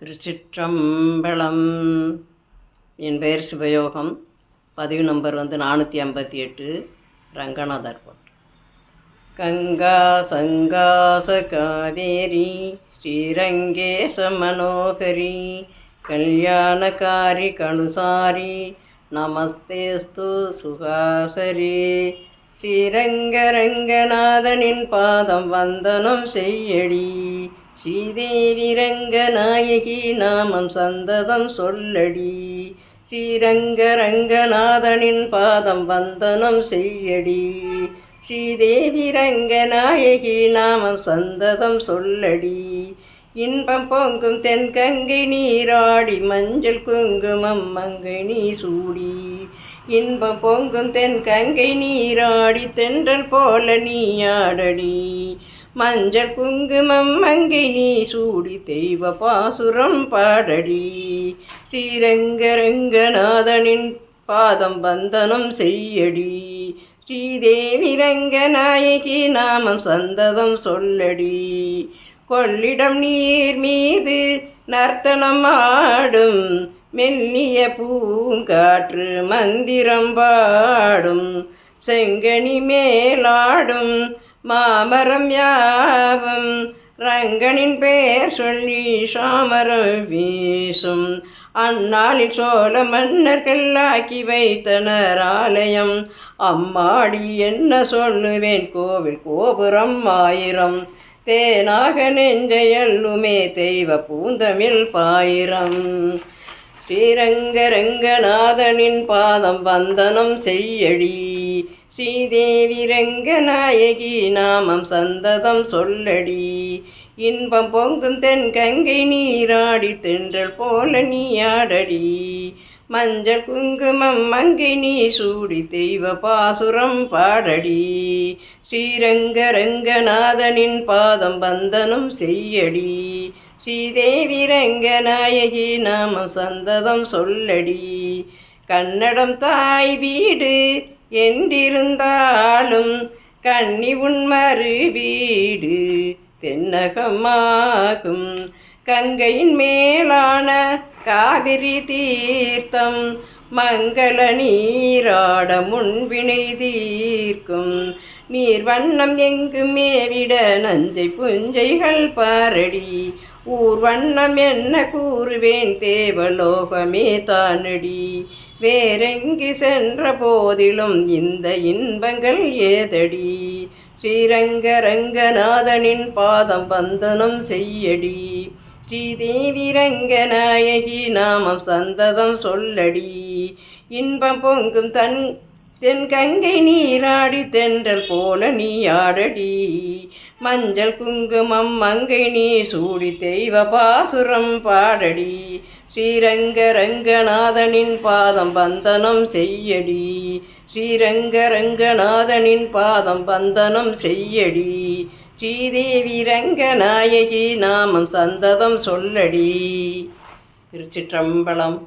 திருச்சிற்றம்பலம். என் பெயர் சிவயோகம். பதிவு நம்பர் வந்து நானூற்றி ஐம்பத்தி எட்டு ரங்கநாதர் போட்டு கங்கா சங்காச காவேரி ஸ்ரீரங்கேச மனோகரி கல்யாணகாரி கணுசாரி நமஸ்தேஸ்து சுகாசரி. ஸ்ரீரங்கரங்கநாதனின் பாதம் வந்தனம் செய்யடி. ஸ்ரீதேவி ரங்கநாயகி நாமம் சந்ததம் சொல்லடி. ஸ்ரீரங்க ரங்கநாதனின் பாதம் வந்தனம் செய்யடி. ஸ்ரீதேவி ரங்கநாயகி நாமம் சந்ததம் சொல்லடி. இன்பம் பொங்கும் தென்கங்கை நீராடி மஞ்சள் குங்குமம் மங்கை நீ சூடி. இன்பம் பொங்கும் தென்கங்கை நீராடி தென்றல் போல நீ ஆடடி. மஞ்சள் குங்குமம் மங்கினி சூடி தெய்வ பாசுரம் பாடடி. ஸ்ரீரங்கரங்கநாதனின் பாதம் வந்தனம் செய்யடி. ஸ்ரீதேவி ரங்கநாயகி நாமம் சந்ததம் சொல்லடி. கொள்ளிடம் நீர் மீது நர்த்தனம் ஆடும். மெல்லிய பூங்காற்று மந்திரம் பாடும். செங்கனி மேலாடும். மாமரம் யாவும். ரங்கனின் பெயர் சொல்லி சாமரம் வீசும். அந்நாளில் சோழ மன்னர்கள் ஆக்கி வைத்தனர் ஆலயம். அம்மாடி என்ன சொல்லுவேன்? கோவில் கோபுரம் ஆயிரம். தேனாக நெஞ்சையல்லுமே தெய்வ பூந்தமிழ் பாயிரம். ஸ்ரீரங்கரங்கநாதனின் பாதம் வந்தனம் செய்யடி. ஸ்ரீதேவி ரங்கநாயகி நாமம் சந்ததம் சொல்லடி. இன்பம் பொங்கும் தென் கங்கை நீராடி தென்றல் போல நீயாடடி மஞ்சள் குங்குமம் மங்கை நீ சூடி தெய்வ பாசுரம் பாடடி. ஸ்ரீரங்க ரங்கநாதனின் பாதம் பந்தனம் செய்யடி. ஸ்ரீதேவி ரங்கநாயகி நாமம் சந்ததம் சொல்லடி. கன்னடம் தாய் வீடு என்றிருந்தாலும் கன்னி உன்மறு வீடு தென்னகமாகும். கங்கையின் மேலான காவிரி தீர்த்தம் மங்கள நீராட முன்வினை தீர்க்கும். நீர் வண்ணம் எங்குமே மேவிட நஞ்சை புஞ்சைகள் பாரடி ஊர் வண்ணம் என்ன கூறுவேன்? தேவலோகமே தானடி. வேறெங்கு சென்ற போதிலும் இந்த இன்பங்கள் ஏதடி? ஸ்ரீரங்க ரங்கநாதனின் பாதம் வந்தனம் செய்யடி. ஸ்ரீதேவி ரங்கநாயகி நாமம் சந்ததம் சொல்லடி. இன்பம் பொங்கும் தன் தென்கங்கை நீராடி தென்றல் போல நீ ஆடடி. மஞ்சள் குங்குமம் மங்கை நீ சூடி தெய்வ பாசுரம் பாடடி. ஸ்ரீரங்க ரங்கநாதனின் பாதம் பந்தனம் செய்யடி. ஸ்ரீரங்க ரங்கநாதனின் பாதம் பந்தனம் செய்யடி. ஸ்ரீதேவி ரங்கநாயகி நாமம் சந்ததம் சொல்லடி. திருச்சிற்றம்பலம்.